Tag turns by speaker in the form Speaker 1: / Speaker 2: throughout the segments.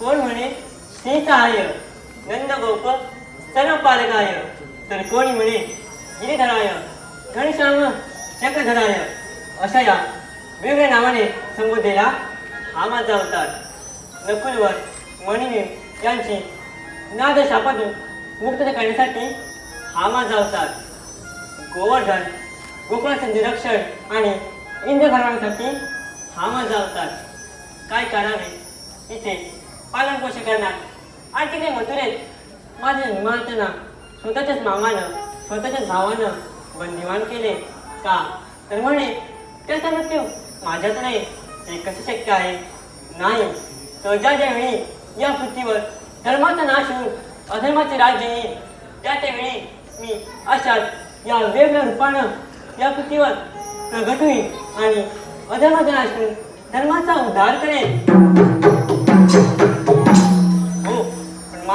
Speaker 1: कोण म्हणे? श्री सहाय्य नंदगोप सर्व तर कोणी म्हणे? गिरीधराय. घनश्याम चक्रधराय अशा या वेगळ्या नावाने संबोधलेला आमाचा अवतार. नकुलवर मणिने यांची नादशापातून मुक्त करण्यासाठी आमाचा अवतार. गोवर्धन गोकुळाचे निरक्षण आणि इंद्र हामा हा माझा अवतार. काय करावे? इथे पालन पोषण करणार. आणखी काही मथुरेत माझे निमार्तना स्वतःच्याच मामानं स्वतःच्याच भावानं बंदिवान केले का? तर म्हणे त्याचा मृत्यू हो. माझ्यात नाही. हे कसं शक्य आहे? नाही. तर ज्या वेळी या पृथ्वीवर धर्माचा नाश होऊन अधर्माचे राज्य येईल त्या त्यावेळी मी अशाच या वेगळ्या रूपानं या पृथ्वीवर प्रगट होईल आणि अधर्माचा नाश होऊन धर्माचा उद्धार करेल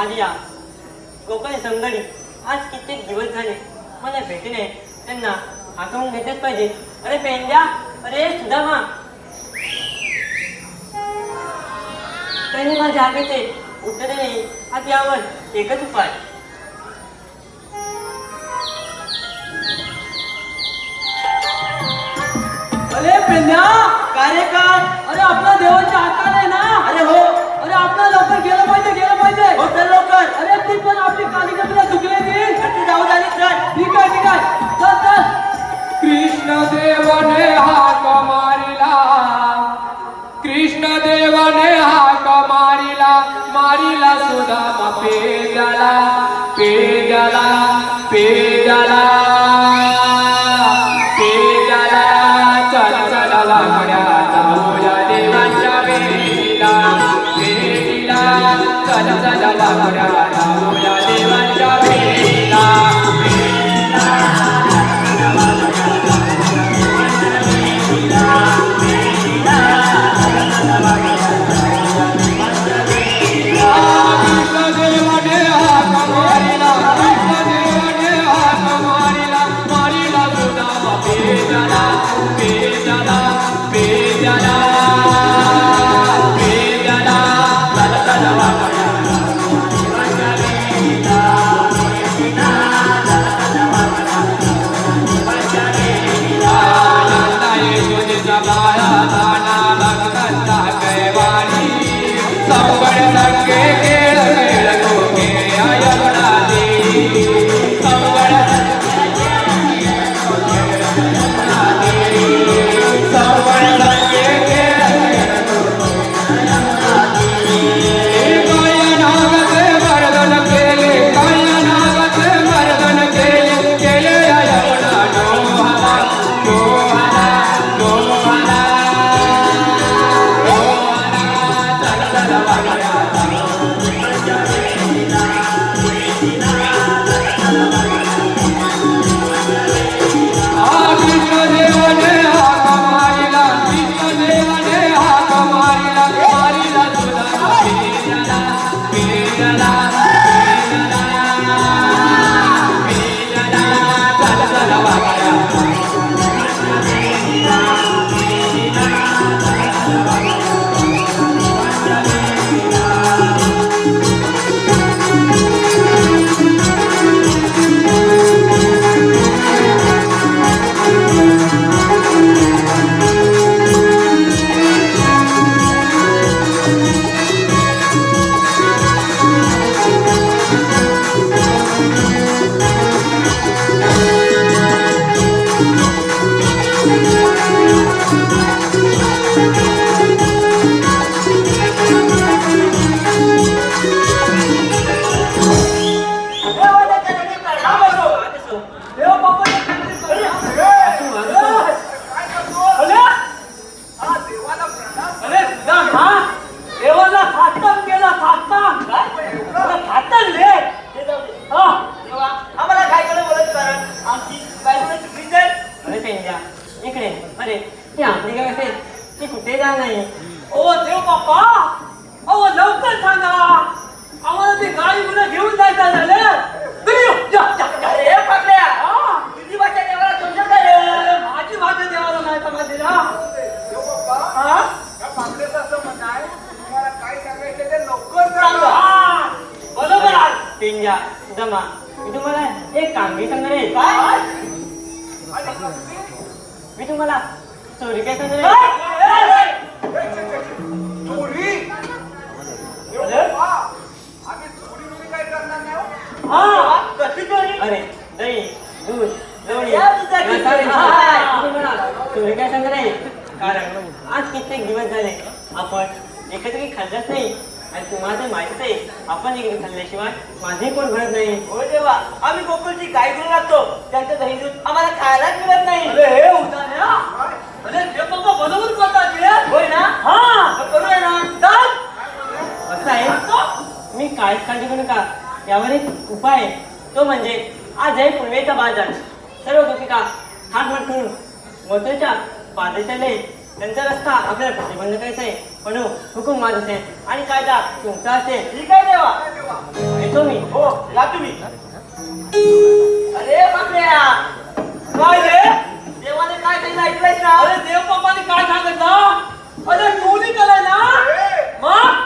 Speaker 1: आलिया माझी या आज कित्येक दिवस झाले. मला भेटणे त्यांना हाकवून घेतच पाहिजे. अरे पेंड्या अरे सुदामा त्यांनी माझ्या हाकेचे उत्तर नाही आता यावर एकच उपाय.
Speaker 2: देवने हाक मारिला कृष्ण देवने हाक मारिला मारिला सुदामा पेजाला पेजाला पेजाला पेजाला どこ?
Speaker 1: दमा मी तुम्हाला एक कामगिरी सांगणार आहे.
Speaker 3: काय?
Speaker 1: मी तुम्हाला चोरी काय सांगणार आहे?
Speaker 4: चोरी? हो.
Speaker 1: अरे दही दूध
Speaker 3: चोरी.
Speaker 1: काय सांगणार आहे? कारण आज कित्येक दिवस झाले आपण एकत्र खाल्लंच नाही. आणि तुम्हाला तर माहितीच आहे आपण एकत्र खाल्ल्याशिवाय माझे पोट भरत नाही.
Speaker 3: हो देवा आम्ही गोकुळची गाय घेऊन लागतो त्यांचं दही दूध आम्हाला खायलाच मिळत नाही. अरे हे उदाहरण. अरे ते पप्पा बरोबर बोलतात रे होय ना? हा. करूया ना? चल
Speaker 1: असं आहे. मी काहीच काळजी करू नका यावर एक उपाय आहे. तो म्हणजे आज आहे पूर्वेचा बाजार. सर्व गोपिका थाटमाट करून मथुरेच्या बाजारच्याले त्यांचा रस्ता आपल्याला प्रतिबंध करायचा आहे. पण हो, हुकूम माझ असेल आणि कायदा तुमचा असेल
Speaker 3: ठीक आहे देवा
Speaker 1: येतो मी
Speaker 3: हो या तुम्ही अरे बापऱ्या काय रे देवाने काय काही ऐकलंय ना अरे देव बाप्पाने काय सांगितलं अरे चोरी केलाय ना
Speaker 4: ए,
Speaker 3: मग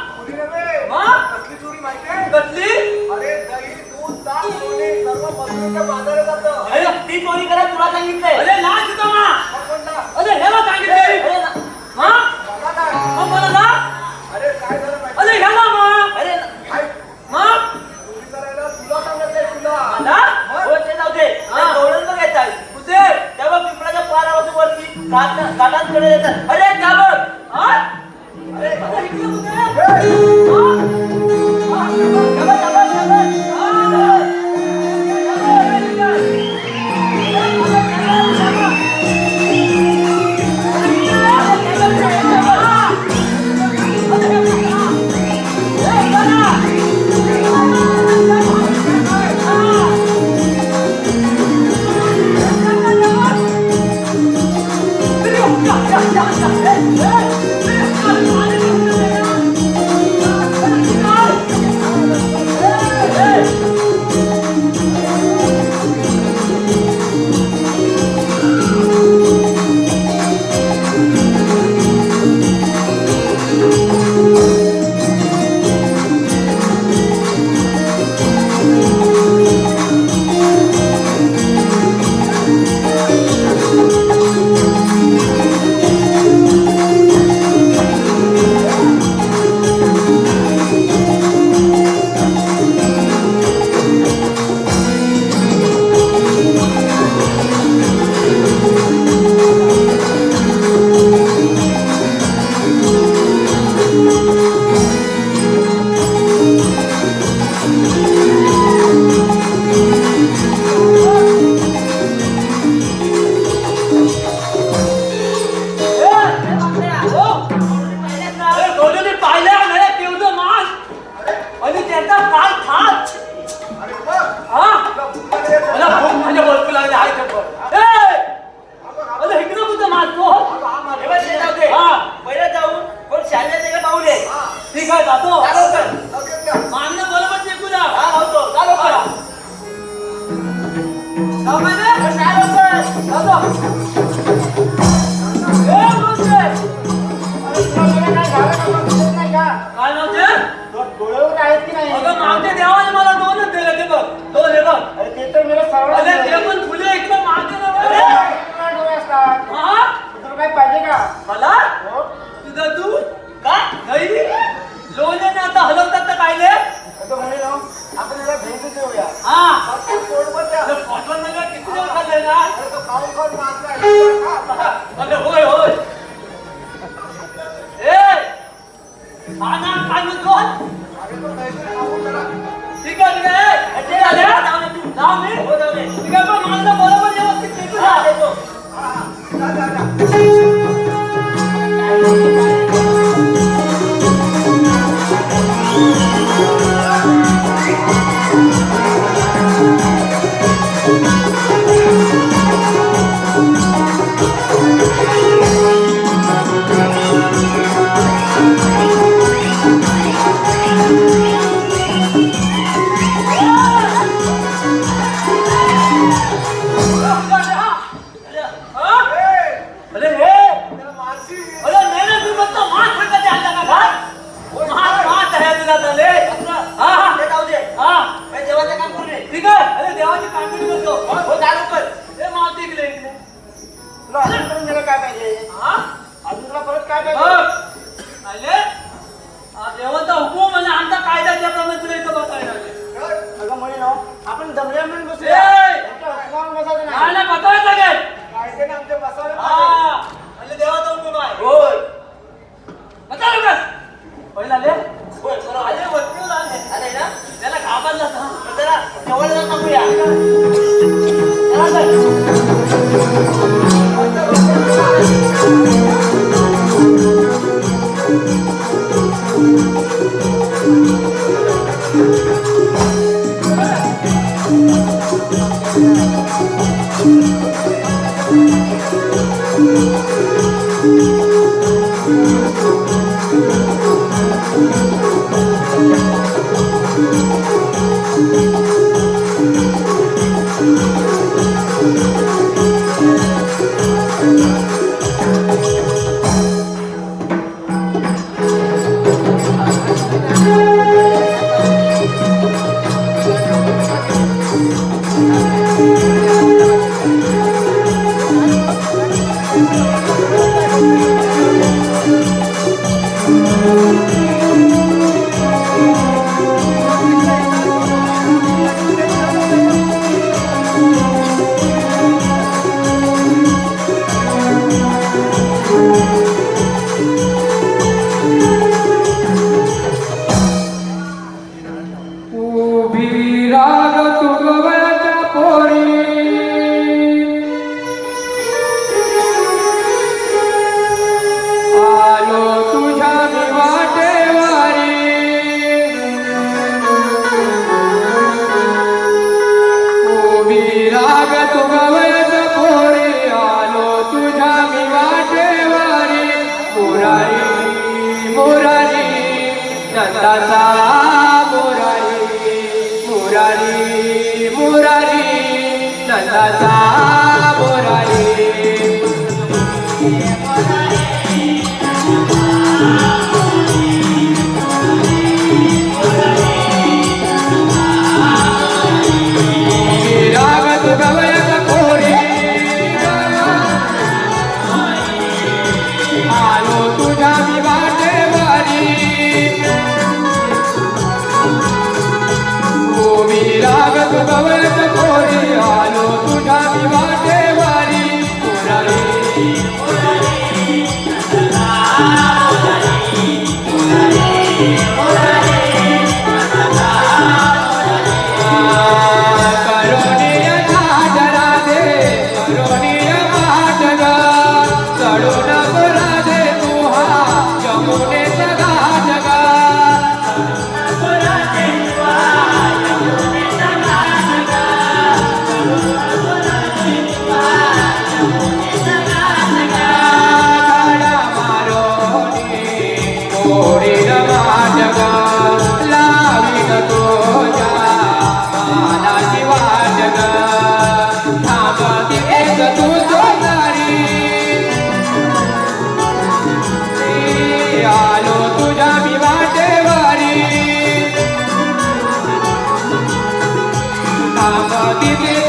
Speaker 2: পৃথিবীর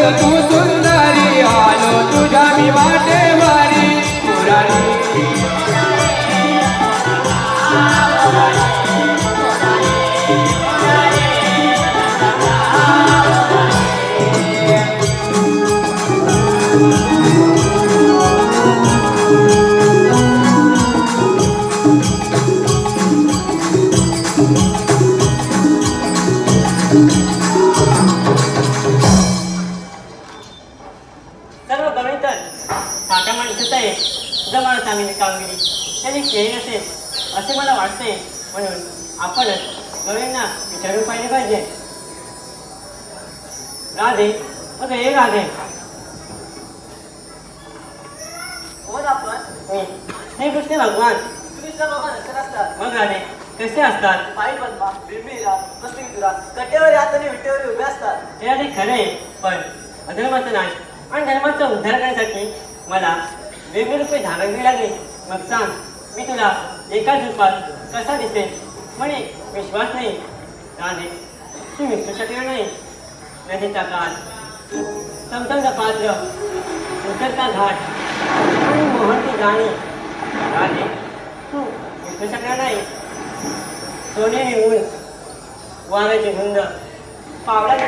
Speaker 2: Gracias. ध्येय असेल असे मला वाटते. म्हणून आपणच गवळींना विचारून पाहिले पाहिजे. राधे अगं हे राधे. हे
Speaker 5: कृष्ण भगवान.
Speaker 2: मग राधे कसे असतात? हे राधे खरे पण अधर्माचा नाश आणि धर्माचा उद्धार करण्यासाठी मला वेगवेगळे धारण लागले. मग सांग मी तुला एकाच रूपात कसा दिसेल म्हणे विश्वास नाही. राधे तू विसरू शकणार नाही.
Speaker 1: नदीचा काल समसंग पात्र उतरता घाट. आणि मोहनची गाणी. राधे तू विसरू शकला नाही सोनेरी ऊन वाऱ्याची धुंद. पावलाचे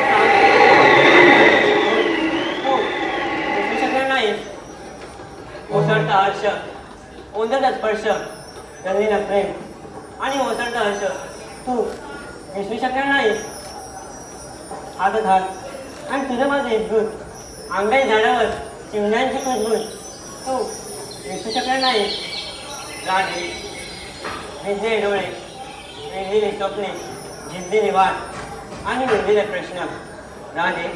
Speaker 1: तू विसरू शकला नाही. कोसळता हर्ष. ओंजळता स्पर्श रंगलेला प्रेम आणि ओसरता हर्ष. तू विसरू शकणार नाही हात घाल आणि तुझं माझं एकजूट आंब्याच्या झाडावर चिमण्यांची कुजबूज तू विसरू शकणार नाही लाडे भिजलेले डोळे वेगलेली स्वप्ने जिद्दीने वाट आणि उरलेले प्रश्न. राधे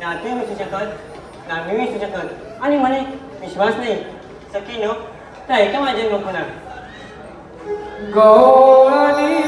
Speaker 1: ना तू विसरू शकत ना मी विसरू शकत आणि म्हणे विश्वास नाही.
Speaker 2: Hey, come on, jingle for now. Go, honey.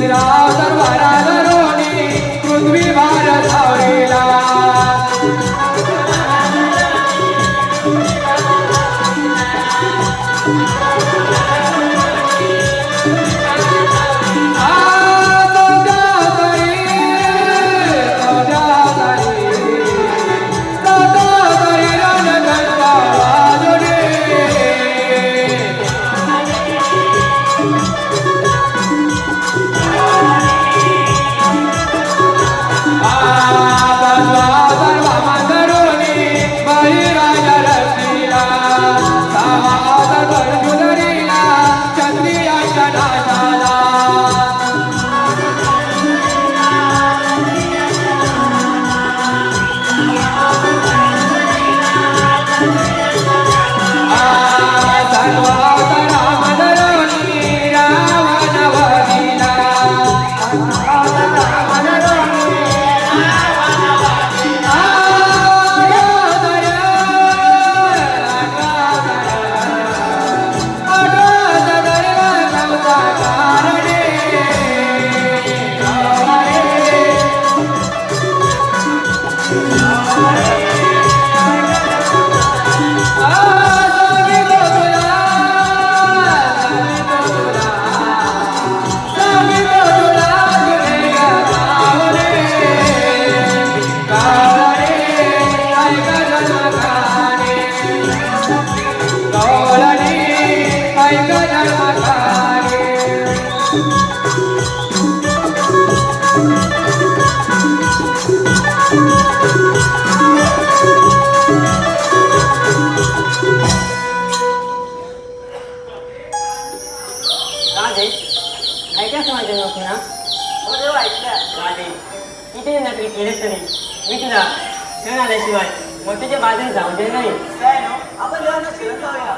Speaker 2: será? तरी
Speaker 1: मी तुला क्षण आल्याशिवाय मोठ्याच्या बाजूने जाऊ दे नाही
Speaker 3: काय नो आपण देवांना शिरत जाऊया